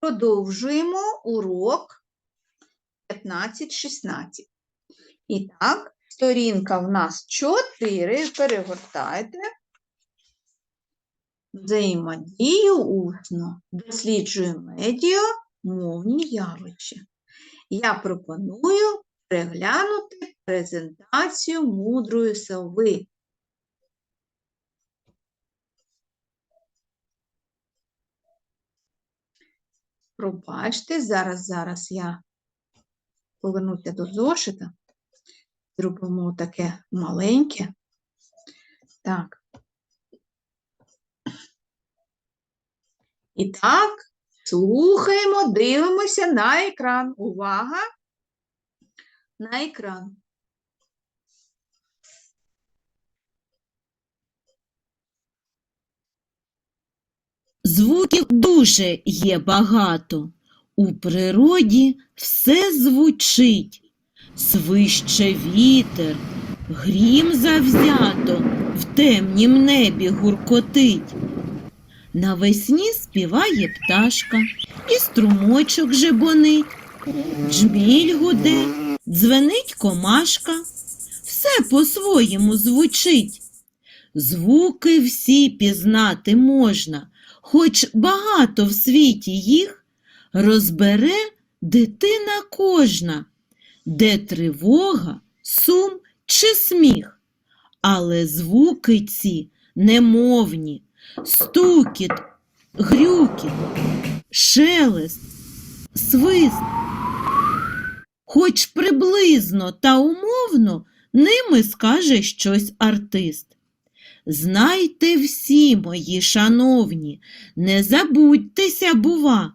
Продовжуємо урок 15-16. І так, сторінка в нас 4. Перегортайте. Взаємодію усно. Досліджуємо медіа, мовні явища. Я пропоную переглянути презентацію мудрої сови. Пробачте, зараз, зараз я повернуся до зошита. Зробимо таке маленьке. Так. І так, слухаємо, дивимося на екран. Увага! На екран. Звуків дуже є багато. У природі все звучить. Свище вітер, грім завзято в темнім небі гуркотить. Навесні співає пташка, і струмочок жебонить, джміль гуде, дзвенить комашка, все по-своєму звучить. Звуки всі пізнати можна, хоч багато в світі їх розбере дитина кожна, де тривога, сум чи сміх. Але звуки ці немовні, стукіт, грюкіт, шелест, свист. Хоч приблизно та умовно ними скаже щось артист. Знайте всі, мої шановні, не забудьтеся, бува,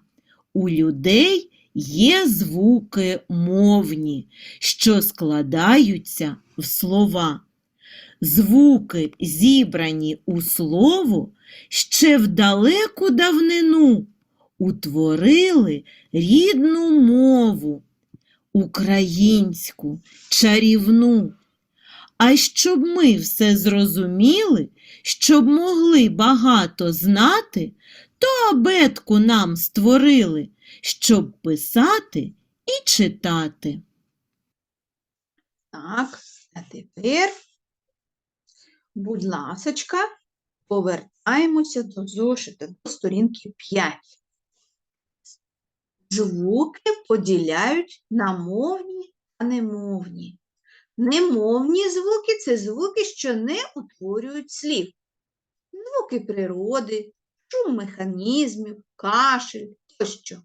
у людей є звуки мовні, що складаються в слова. Звуки, зібрані у слово, ще в далеку давнину утворили рідну мову, українську, чарівну. А щоб ми все зрозуміли, щоб могли багато знати, то абетку нам створили, щоб писати і читати. Так, а тепер, будь ласочка, повертаємося до зошита, до сторінки 5. Звуки поділяють на мовні та немовні. Немовні звуки це звуки, що не утворюють слів. Звуки природи, шум механізмів, кашель тощо.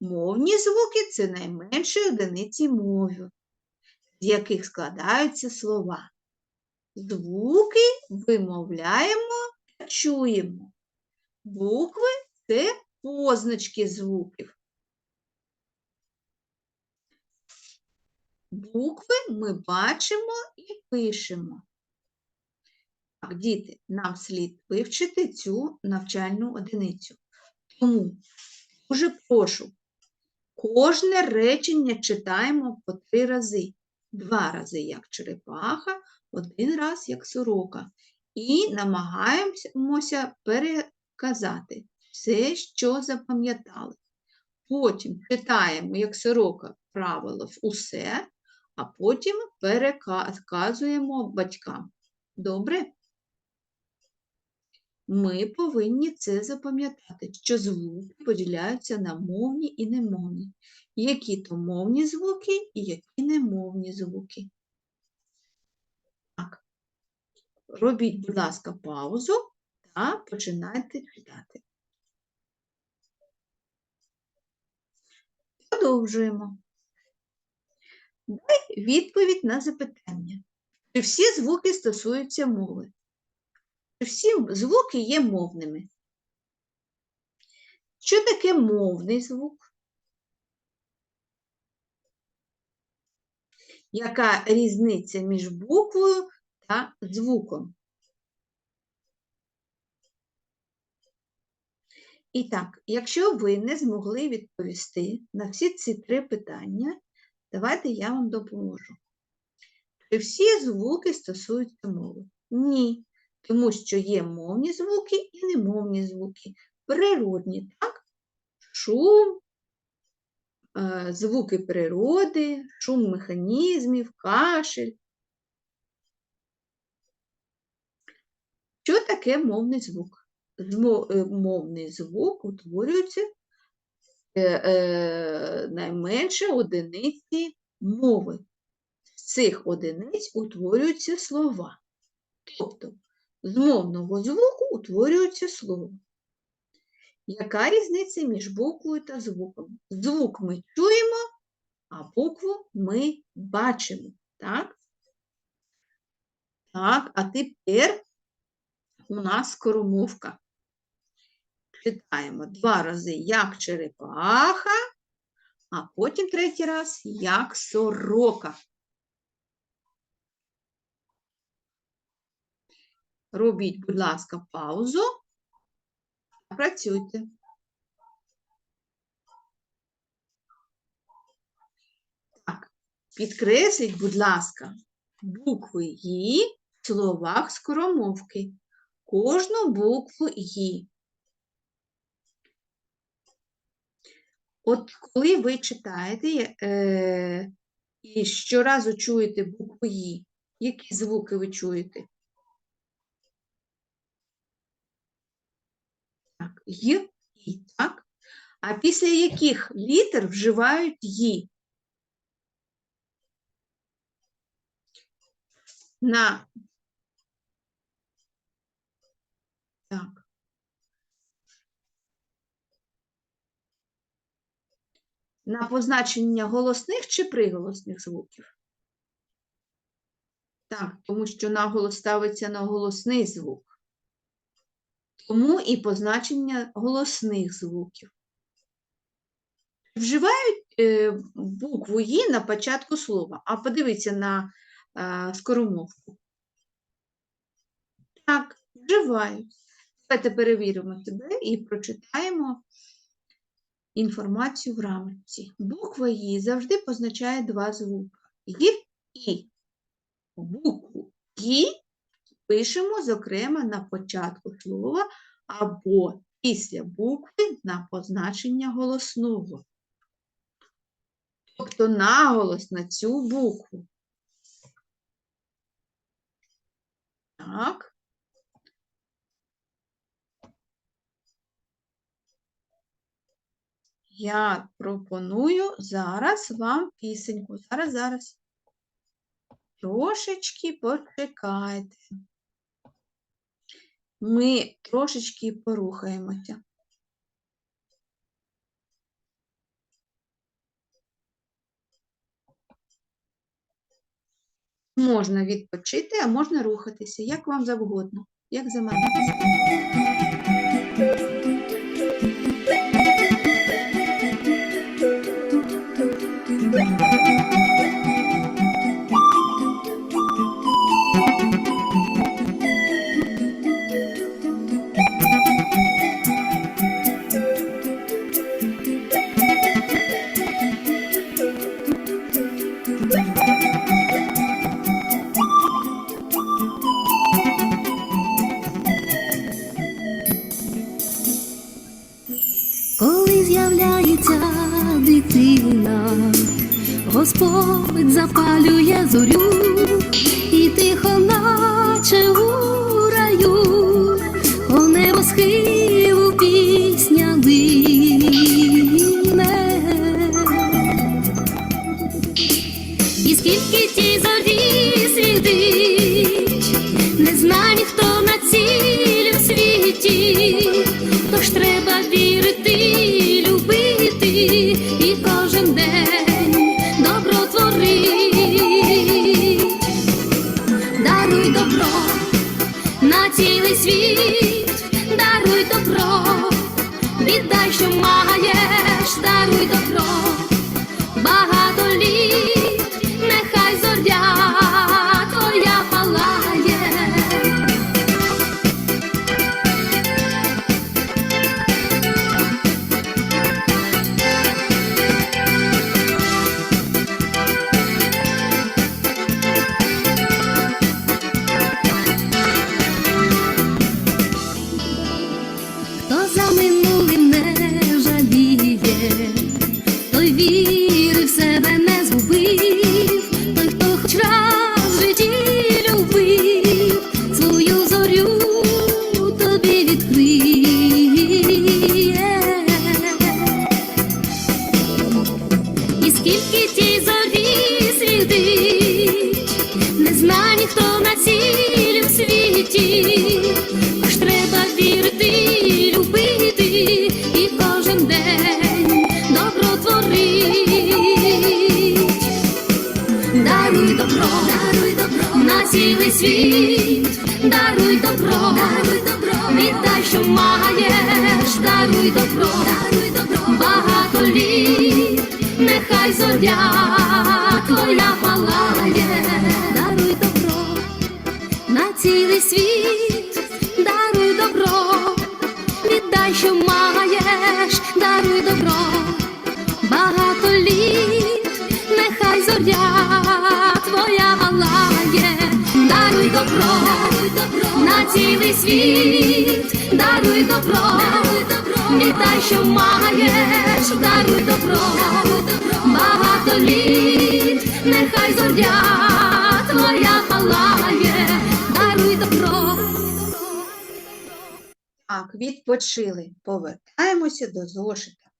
Мовні звуки це найменші одиниці мови, з яких складаються слова. Звуки вимовляємо та чуємо. Букви це позначки звуків. Букви ми бачимо і пишемо. Так, діти, нам слід вивчити цю навчальну одиницю. Тому дуже прошу, кожне речення читаємо по три рази. Два рази як черепаха, один раз як сорока. І намагаємося переказати все, що запам'ятали. Потім читаємо, як сорока, правило усе, а потім переказуємо батькам. Добре? Ми повинні це запам'ятати, що звуки поділяються на мовні і немовні. Які то мовні звуки і які немовні звуки. Так. Робіть, будь ласка, паузу та починайте читати. Продовжуємо. Дай відповідь на запитання. Чи всі звуки стосуються мови? Чи всі звуки є мовними? Що таке мовний звук? Яка різниця між буквою та звуком? І так, якщо ви не змогли відповісти на всі ці три питання, давайте я вам допоможу. Чи всі звуки стосуються мови? Ні, тому що є мовні звуки і немовні звуки. Природні, так? шум, е, звуки природи, шум механізмів, кашель. Що таке мовний звук? Е, Мовний звук утворюється найменше одиниці мови. З цих одиниць утворюються слова. Тобто з мовного звуку утворюється слово. Яка різниця між буквою та звуком? Звук ми чуємо, а букву ми бачимо. Так? Так, а тепер у нас скоромовка. Читаємо два рази як черепаха, а потім третій раз як сорока. Робіть, будь ласка, паузу. Працюйте. Так, підкресліть, будь ласка, букви «ї» в словах скоромовки. Кожну букву «ї». От коли ви читаєте е, і щоразу чуєте букву «ї», які звуки ви чуєте? Так, «й», «і», так? А після яких літер вживають «ї»? На. Так. На позначення голосних чи приголосних звуків? Так, тому що наголос ставиться на голосний звук. Тому і позначення голосних звуків. Вживають е, букву «і» на початку слова. А подивіться на е, скоромовку. Так, вживають. Давайте перевіримо себе і прочитаємо інформацію в рамці. Буква «і» завжди позначає два звуки. «Й» і. Букву «і» пишемо, зокрема, на початку слова або після букви на позначення голосного. Тобто наголос на цю букву. Так. Я пропоную зараз вам пісеньку. Зараз, зараз. Трошечки почекайте. Ми трошечки порухаємося. Можна відпочити, а можна рухатися, як вам завгодно, як заманеться. Коли скільки тій зорі світить, не зна ніхто на цілім світі, Аж треба вірити, любити і кожен день добро творить. Даруй добро, даруй добро на цілий світ, даруй добро, даруй добро, віддай, що маєш, даруй добро, даруй добро, багато літ нехай зоря твоя палає, даруй добро, на цілий світ, даруй добро, віддай, що маєш, даруй добро, багато літ, нехай зоря твоя палає, даруй добро, даруй добро, на цілий світ, даруй добро, даруй що маєш, даруй добро, багато літ, нехай зоря твоя палає, даруй добро. Так, відпочили. Повертаємося до зошита.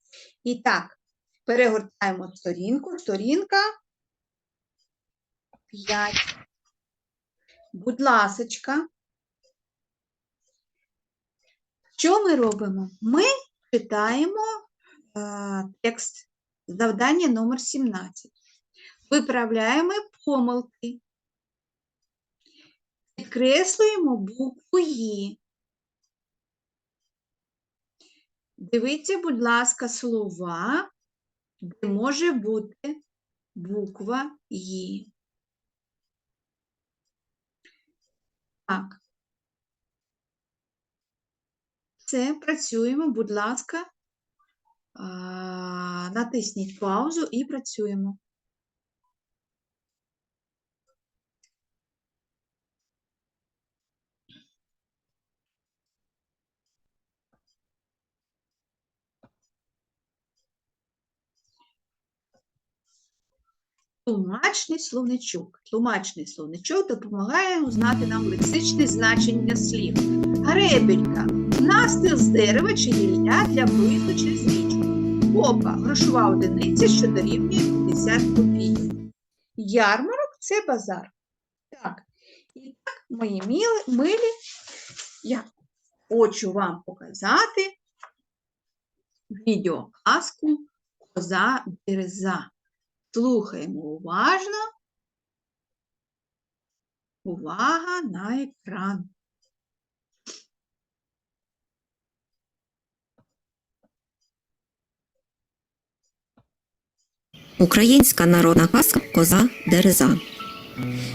І так, перегортаємо сторінку. Сторінка 5. Будь ласочка. Що ми робимо? Ми читаємо е, текст завдання номер 17. Виправляємо помилки. Підкреслюємо букву «Ї». Дивіться, будь ласка, слова, де може бути буква «Ї». Так. Це працюємо, будь ласка, натисніть паузу і працюємо. Тлумачний словничок. Тлумачний словничок допомагає узнати нам лексичне значення слів. Гребелька настил з дерева чи гілля для виїзду через річку. Опа грошова одиниця, що дорівнює 50 копійок. Ярмарок це базар. Так, і так, мої мили, милі, я хочу вам показати відеоказку Коза Дереза. Слухаємо уважно. Увага на екран. Українська народна казка Коза Дереза.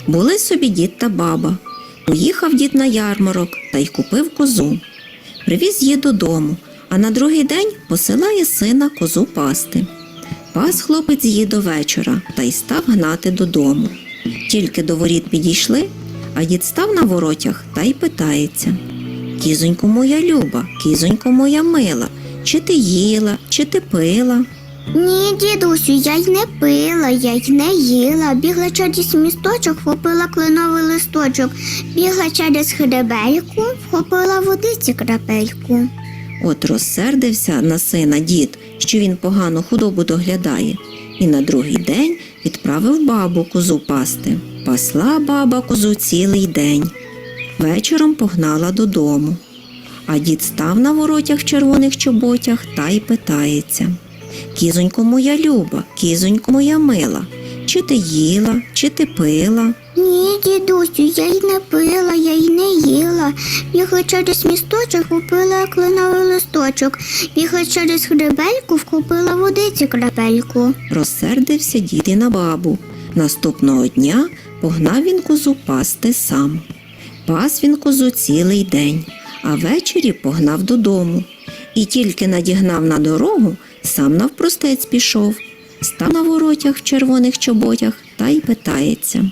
Були собі дід та баба. Поїхав дід на ярмарок та й купив козу. Привіз її додому, а на другий день посилає сина козу пасти. Пас хлопець її до вечора та й став гнати додому. Тільки до воріт підійшли, а дід став на воротях та й питається: Кізонько моя люба, кізонько моя мила, чи ти їла, чи ти пила? Ні, дідусю, я й не пила, я й не їла. Бігла через місточок, вхопила кленовий листочок, бігла через хребельку, вхопила водиці крапельку. От розсердився на сина дід, що він погано худобу доглядає, і на другий день відправив бабу козу пасти. Пасла баба козу цілий день. Вечором погнала додому. А дід став на воротях червоних чоботях та й питається: Кізонько моя люба, кізонько моя мила, чи ти їла, чи ти пила? Ні, дідусю, я й не пила, я й не їла. Бігла через місточок, вхопила кленовий листочок, бігла через хребельку, вхопила водиці крапельку. Розсердився дід і на бабу. Наступного дня погнав він козу пасти сам. Пас він козу цілий день, а ввечері погнав додому. І тільки надігнав на дорогу, сам навпростець пішов, став на воротях в червоних чоботях та й питається.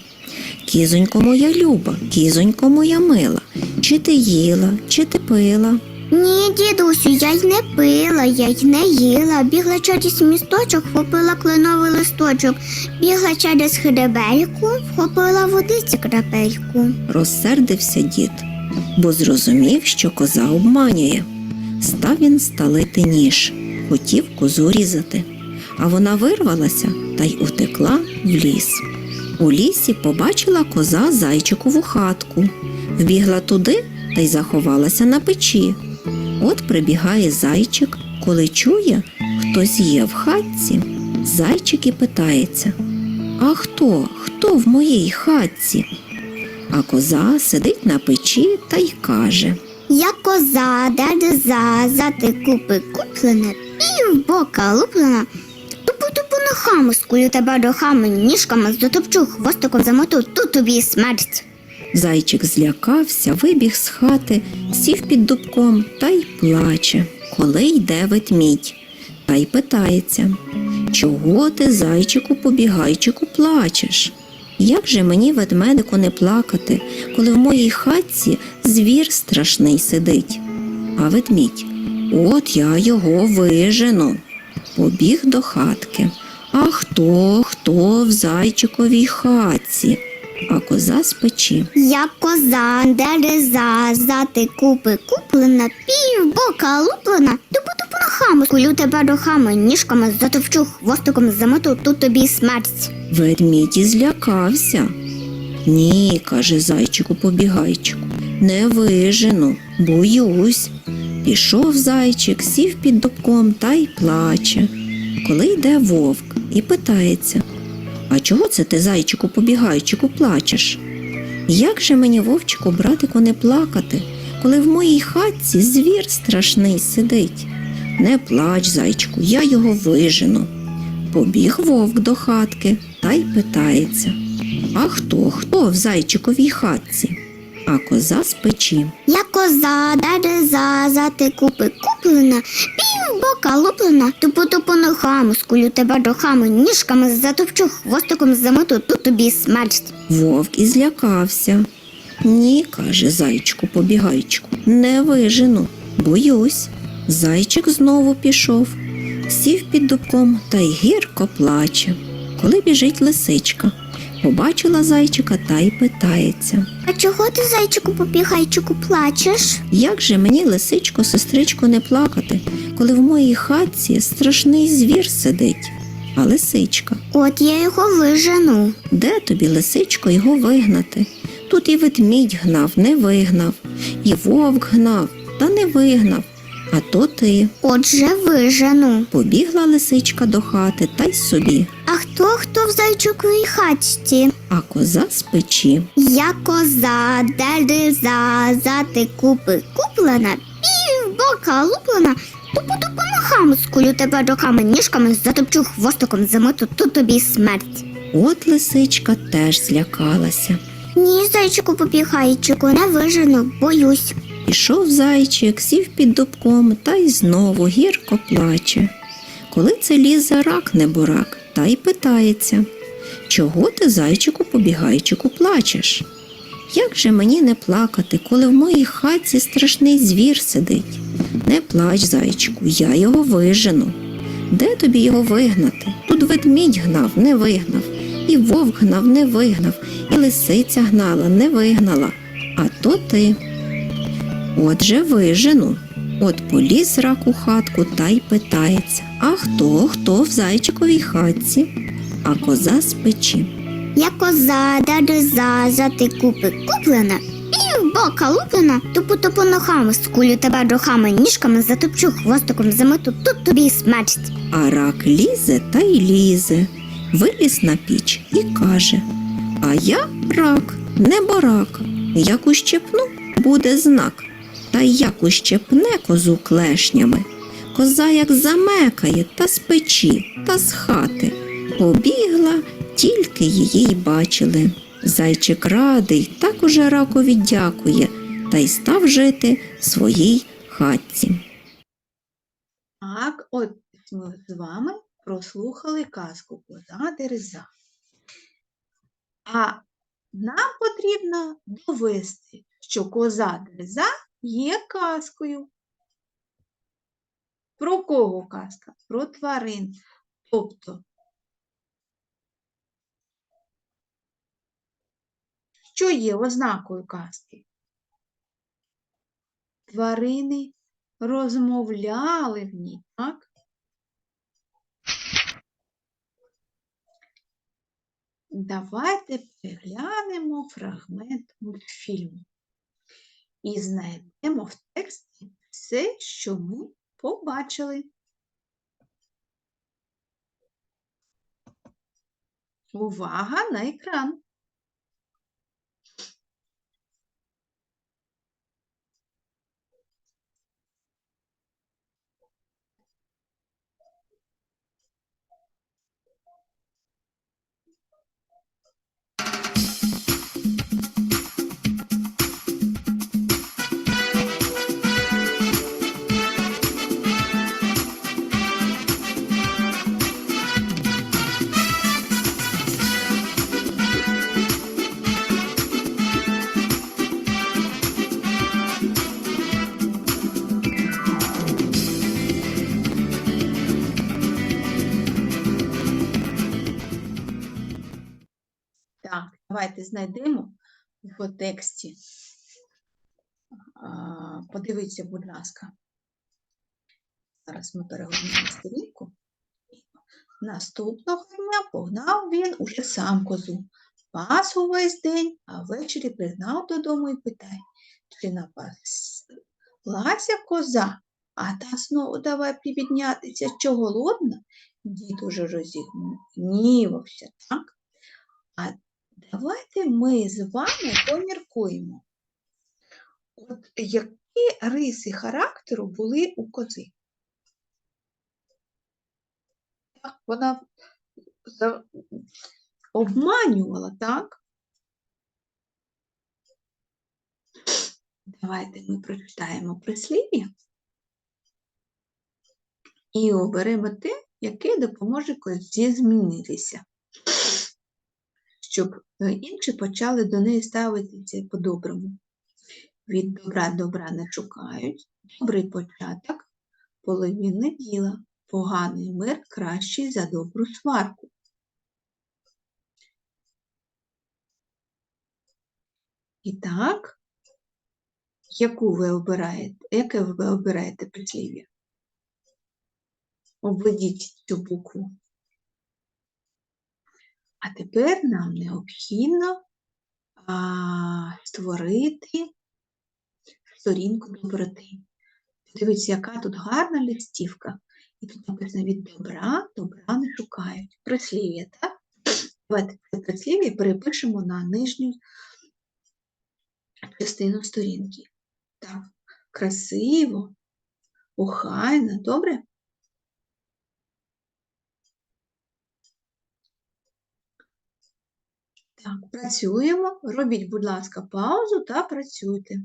Кізонько моя люба, кізонько моя мила, чи ти їла, чи ти пила? Ні, дідусю, я й не пила, я й не їла. Бігла через місточок, вхопила кленовий листочок, бігла через хребельку, вхопила водиці крапельку. Розсердився дід, бо зрозумів, що коза обманює. Став він сталити ніж, хотів козу різати, а вона вирвалася та й утекла в ліс. У лісі побачила коза зайчикову хатку, вбігла туди та й заховалася на печі. От прибігає зайчик, коли чує, хтось є в хатці. Зайчик і питається: А хто? Хто в моїй хатці? а коза сидить на печі та й каже. Я коза, дереза, зати купи куплена, пів бока луплена. Тупу тупу ногами скулю тебе рухами, ніжками затопчу, хвостиком замоту, тут тобі смерть. Зайчик злякався, вибіг з хати, сів під дубком та й плаче, коли йде ведмідь, та й питається Чого ти, зайчику, побігайчику, плачеш? Як же мені, ведмедику, не плакати, коли в моїй хатці звір страшний сидить? А ведмідь, от я його вижену. Побіг до хатки. А хто, хто в зайчиковій хатці? А коза з печі. Я коза, дереза, зати купи куплена, пів бока луплена. Тупу тупу ногами скулю тебе рухами, ніжками затопчу, хвостиком замоту, тут тобі смерть. Ведмідь і злякався. Ні, каже зайчику побігайчику, не вижену, боюсь. Пішов зайчик, сів під дубком та й плаче. Коли йде вовк і питається А чого це ти, зайчику побігайчику, плачеш? Як же мені, вовчику, братику, не плакати, коли в моїй хатці звір страшний сидить? Не плач, зайчику, я його вижену. Побіг вовк до хатки та й питається А хто, хто в зайчиковій хатці? А коза з печі. Я коза, дереза, зати купи куплена, пів бока луплена, тупу тупу ногами скулю тебе рухами, ніжками затопчу, хвостиком замоту, тут тобі смерть. Вовк і злякався. Ні, каже зайчику побігайчику, не вижену, боюсь. Зайчик знову пішов, сів під дубком та й гірко плаче. Коли біжить лисичка, побачила зайчика та й питається. А чого ти, зайчику побігайчику, плачеш? Як же мені, лисичко, сестричко, не плакати, коли в моїй хатці страшний звір сидить? А лисичка, От я його вижену. де тобі, лисичко, його вигнати? Тут і ведмідь гнав, не вигнав, і вовк гнав, та не вигнав. А то ти. Отже, вижену. Побігла лисичка до хати та й собі, А хто хто в зайчиковій хатці? а коза з печі. Я коза, дереза, зати купи куплена, пів бока луплена, тупу тупу скулю тебе руками, ніжками затопчу хвостиком замоту, тут тобі смерть. От лисичка теж злякалася. Ні, зайчику побігайчику, не вижену, боюсь. Пішов зайчик, сів під дубком та й знову гірко плаче. Коли це лізе рак не бурак, та й питається Чого ти, зайчику, побігайчику, плачеш? Як же мені не плакати, коли в моїй хатці страшний звір сидить? Не плач, зайчику, я його вижену. Де тобі його вигнати? Тут ведмідь гнав, не вигнав, і вовк гнав, не вигнав, і лисиця гнала, не вигнала. А то ти. Отже, вижену. От поліз рак у хатку та й питається А хто, хто в зайчиковій хатці? А коза з печі. Я коза, дереза, зати купи куплена, пів бока луплена, тупу тупу ногами скулю тебе рухами, ніжками затопчу хвостиком замету, тут тобі й смерть. А рак лізе та й лізе. Виліз на піч і каже А я рак, не борак. Як ущепну, буде знак. Та як ущепне козу клешнями. Коза як замекає та з печі, та з хати. Побігла, тільки її й бачили. Зайчик радий, так уже ракові дякує, та й став жити в своїй хатці. Так, от ми з вами прослухали казку Коза Дереза. А нам потрібно довести, що коза Дереза є казкою. Про кого казка? Про тварин. Тобто, що є ознакою казки? Тварини розмовляли в ній, так? Давайте переглянемо фрагмент мультфільму і знайдемо в тексті все, що ми побачили. Увага на екран! Знайдемо в тексті. Подивіться, будь ласка. Зараз ми перегорнемо сторінку. Наступного дня погнав він уже сам козу. Пас увесь день, а ввечері пригнав додому і питає, чи напаслася коза, а та знову давай прибіднятися, що голодна? Дід уже розігнівався, так? А давайте ми з вами поміркуємо. От які риси характеру були у кози? Вона обманювала, так? Давайте ми прочитаємо прислів'я і оберемо те, яке допоможе козі змінитися щоб е, інші почали до неї ставитися по-доброму. Від добра добра не шукають, добрий початок половини діла, поганий мир кращий за добру сварку. І так, яку ви обираєте, яке ви обираєте прислів'я? Обведіть цю букву. А тепер нам необхідно а, створити сторінку доброти. Дивіться, яка тут гарна листівка. І тут написано від добра, добра не шукають. Прислів'я, так? Давайте це прислів'я перепишемо на нижню частину сторінки. Так, красиво, охайно, добре? Так, працюємо. Робіть, будь ласка, паузу та працюйте.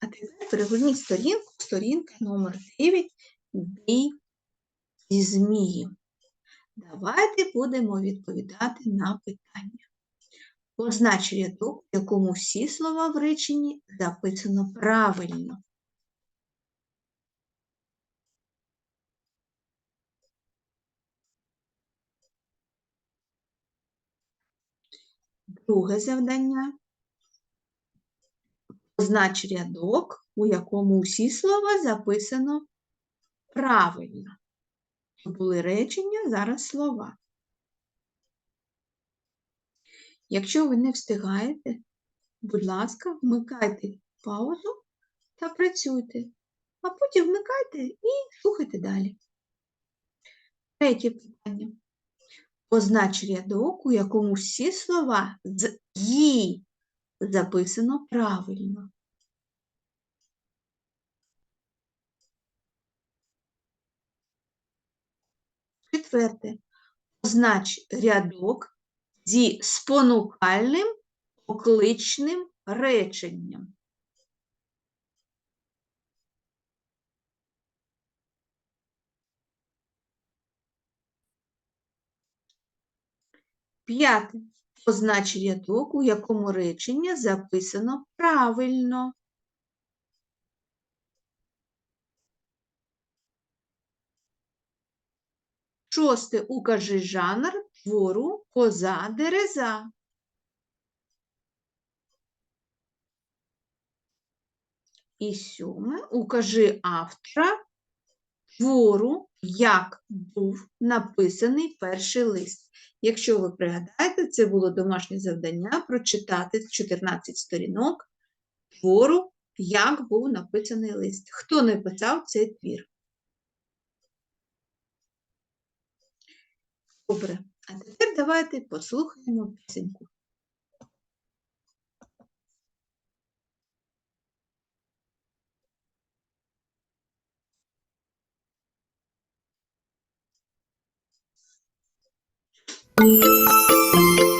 А тепер перегорніть сторінку, сторінка номер 9 бій зі змієм. Давайте будемо відповідати на питання. Познач рядок, в якому всі слова в реченні записано правильно. Друге завдання. Познач рядок, у якому всі слова записано правильно. Були речення, зараз слова. Якщо ви не встигаєте, будь ласка, вмикайте паузу та працюйте, а потім вмикайте і слухайте далі. Третє питання. Познач рядок, у якому всі слова з «ї» записано правильно. Четверте. Познач рядок зі спонукальним окличним реченням. П'яте. Познач рядок, у якому речення записано правильно. Шосте. Укажи жанр твору коза дереза. І сьоме. Укажи автора твору, як був написаний перший лист. Якщо ви пригадаєте, це було домашнє завдання прочитати 14 сторінок твору, як був написаний лист. Хто написав цей твір? Добре. А тепер давайте послухаємо пісеньку. Thank you.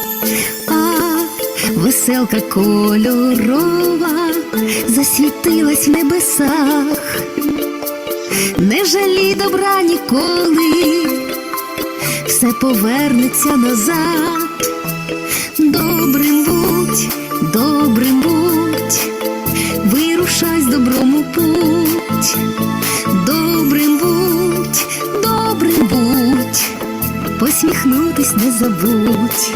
Веселка кольорова засвітилась в небесах, не жалій добра ніколи, все повернеться назад. Добрим будь, добрим будь, вирушай з добром у путь. Добрим будь, добрим будь, посміхнутись не забудь.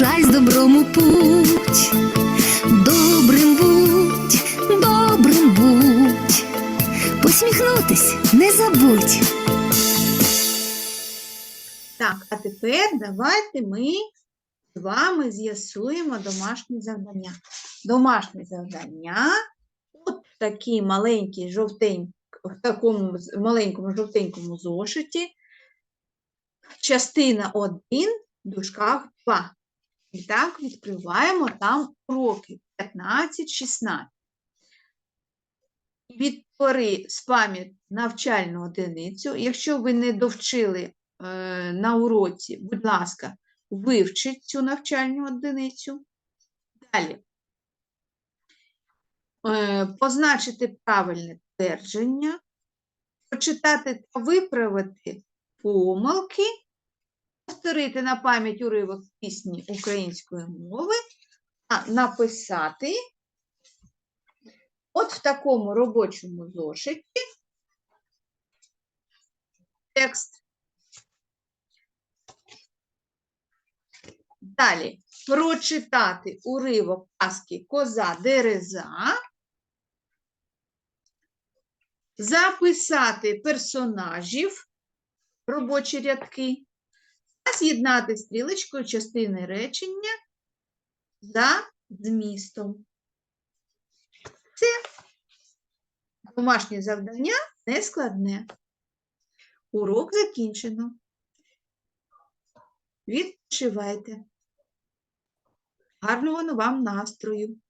Вирушай з добром у путь. Добрим будь, добрим будь, посміхнутись не забудь. Так, а тепер давайте ми з вами з'ясуємо домашнє завдання. Домашнє завдання от такий маленький жовтень, в такому маленькому жовтенькому зошиті, частина 1, в дужках 2. І так відкриваємо там уроки 15-16. Відтвори з пам'яті навчальну одиницю. Якщо ви не довчили е, на уроці, будь ласка, вивчіть цю навчальну одиницю. Далі. Е, Позначити правильне твердження, прочитати та виправити помилки, повторити на пам'ять уривок пісні української мови, а написати от в такому робочому зошиті текст. Далі. Прочитати уривок казки Коза Дереза, записати персонажів, робочі рядки, з'єднати стрілочкою частини речення за змістом. Це домашнє завдання нескладне. Урок закінчено. Відпочивайте. Гарного вам настрою!